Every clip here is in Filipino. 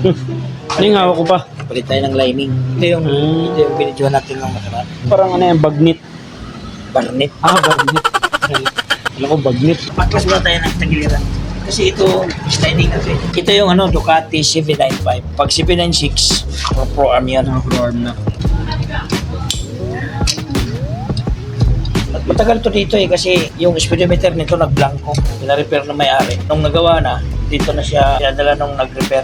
Ano yung hawak ko pa? Palit tayo ng lining. Ito yung, Hmm. ito yung binidyohan natin ng nakaraan. Parang ano yung bagnit. Barnet. Ah, bagnit. Alam ko bagnit. Patras muna tayo ng tagiliran. Kasi ito, sliding natin. Ito yung ano, Ducati CV95. Pag CV96, pro, pro arm yan. Naka-pro-arm na. At matagal to dito eh kasi yung speedometer nito nagblanko. Pina-repair na may-ari. Nung nagawa na, dito na siya pinadala nung nag-repair.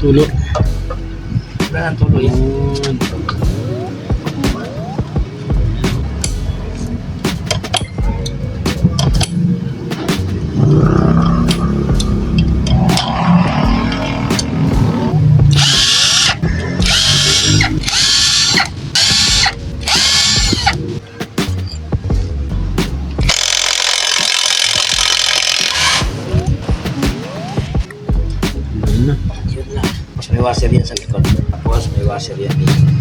Tulo. Wala nang tuloy yan. Mas may washer yan sa likod. Tapos may washer yan dito. Ayan. Ayan.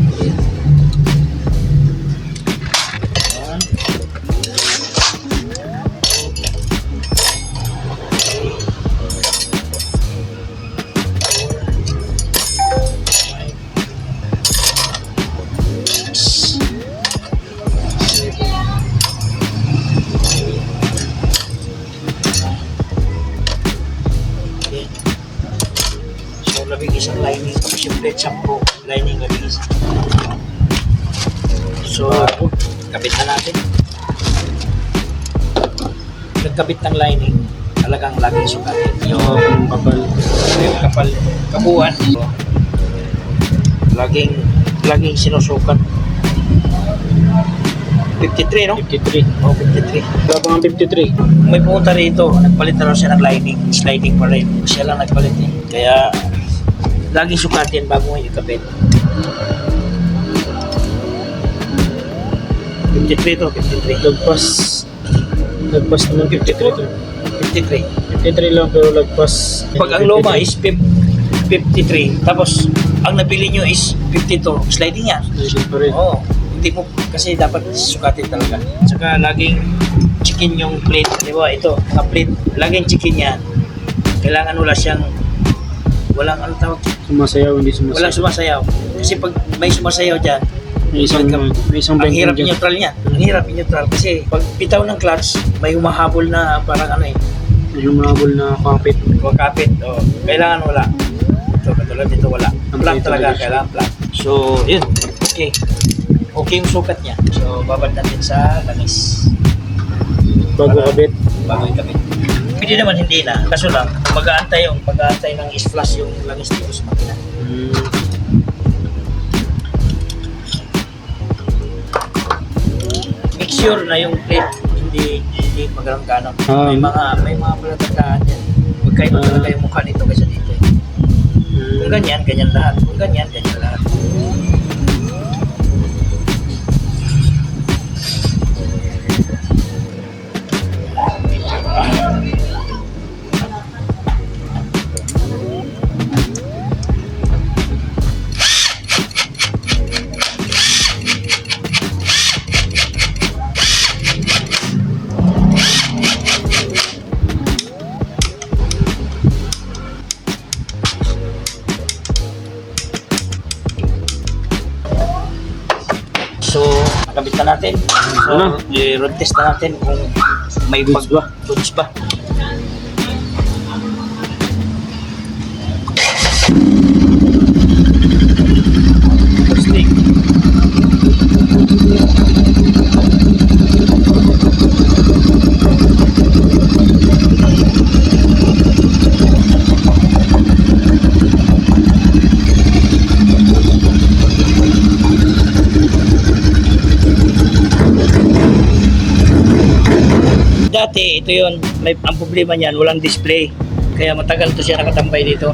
Lining labing isa. So, kabit na natin. Nagkabit ng lining, talagang laging sukatin. Yung, kapal. yung kapal, kabuuan. Laging, laging sinusukat. 53, no? 53. Oh, 53. Wala pa nga 53. May pumunta rito, nagpalit na siya ng lining, sliding pa rin. Siya lang nagpalit eh. Kaya, laging sukatin bago mo ikabit. 53 to, 53. Lagpas. Lagpas naman 53 to. 53. 53 lang pero lagpas. Pag ang luma is fif- 53, tapos ang nabili nyo is 52, sliding yan. Sliding pa rin. Oo. Hindi mo, kasi dapat sukatin talaga. Saka laging chicken yung plate. Di ba? Ito, mga plate. Laging chicken yan. Kailangan wala siyang, walang ano tawag, Sumasayaw, hindi sumasayaw. walang sumasayaw. Kasi pag may sumasayaw dyan, May isang, may isang ang hirap dyan. i-neutral niya. Ang hirap i-neutral kasi pag bitaw ng clutch, may humahabol na parang ano eh, May humabol na kapit. kapit. O, kailangan wala. Ito, katulad dito wala. Ang Flat talaga, kailangan flat. So, yun. Okay. Okay yung sukat niya. So, babad natin sa langis. Bago kabit. Bago ikabit. Hindi naman hindi na. Kaso lang, mag-aantay yung mag-aantay ng is-flush yung langis dito sa makina. Hmm. Make sure na yung plate hindi hindi magarang-ganang. Ah. may mga may mga palatandaan yan. Magkaiba Ah. talaga yung mukha nito kaysa dito. eh. Kung Hmm. ganyan, ganyan lahat. Kung ganyan, ganyan nakabit na natin. So, Ano? i-road test na natin kung may Goods pag- ba? Dati, ito yun. May, ang problema niyan, walang display. Kaya matagal to siya nakatambay dito.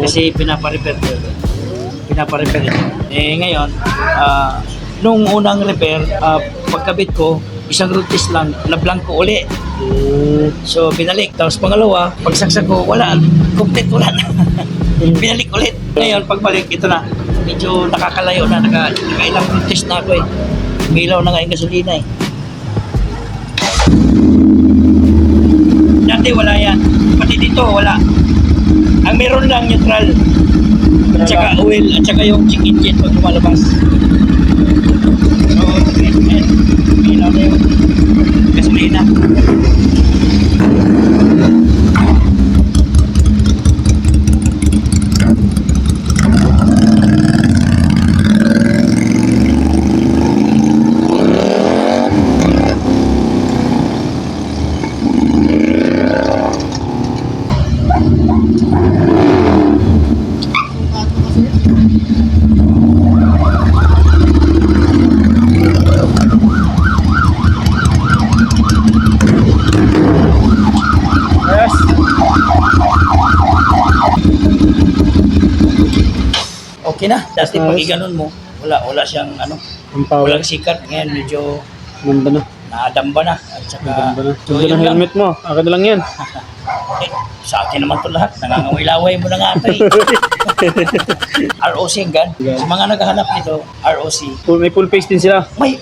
Kasi pinapa-repair ko. Pinapa-repair ito. Eh ngayon, ah, nung unang repair, ah, pagkabit ko, isang root test lang, na-blanco uli. So, binalik. Tapos pangalawa, pagsaksak ko, wala. Complete, wala na. binalik ulit. Ngayon, pagbalik, ito na. Medyo nakakalayo na. Naka, nakailang root na ako eh. Umilaw na nga yung gasolina eh. Dito wala. Ang meron lang neutral. At saka oil at saka yung check engine pag lumalabas. So, green and umilaw na yung gasolina. Yes. Okay na. Dati pag iganon mo, wala, wala siyang ano, walang sikat. Ngayon medyo Ganda na. nakadamba na. At saka, Ganda na. so, Ganda na helmet mo. Akin na lang yan. Eh, sa akin naman to lahat. Nangangaway-laway mo na nga ito eh. ROC ang gan. Sa mga naghahanap nito, ROC. Full, may full face din sila. May,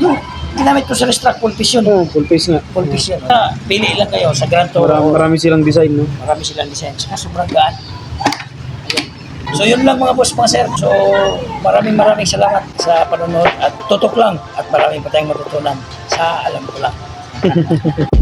yung ginamit ko sa restruct full fish yun. Oh, full face nga. Full fish yun. Ah, pili lang kayo sa Grand Tour. Marami, marami silang design, no? Marami silang design. Saka sobrang gaan. So yun lang mga boss mga sir. So maraming maraming salamat sa panonood at tutok lang at marami pa tayong matutunan sa alam ko lang.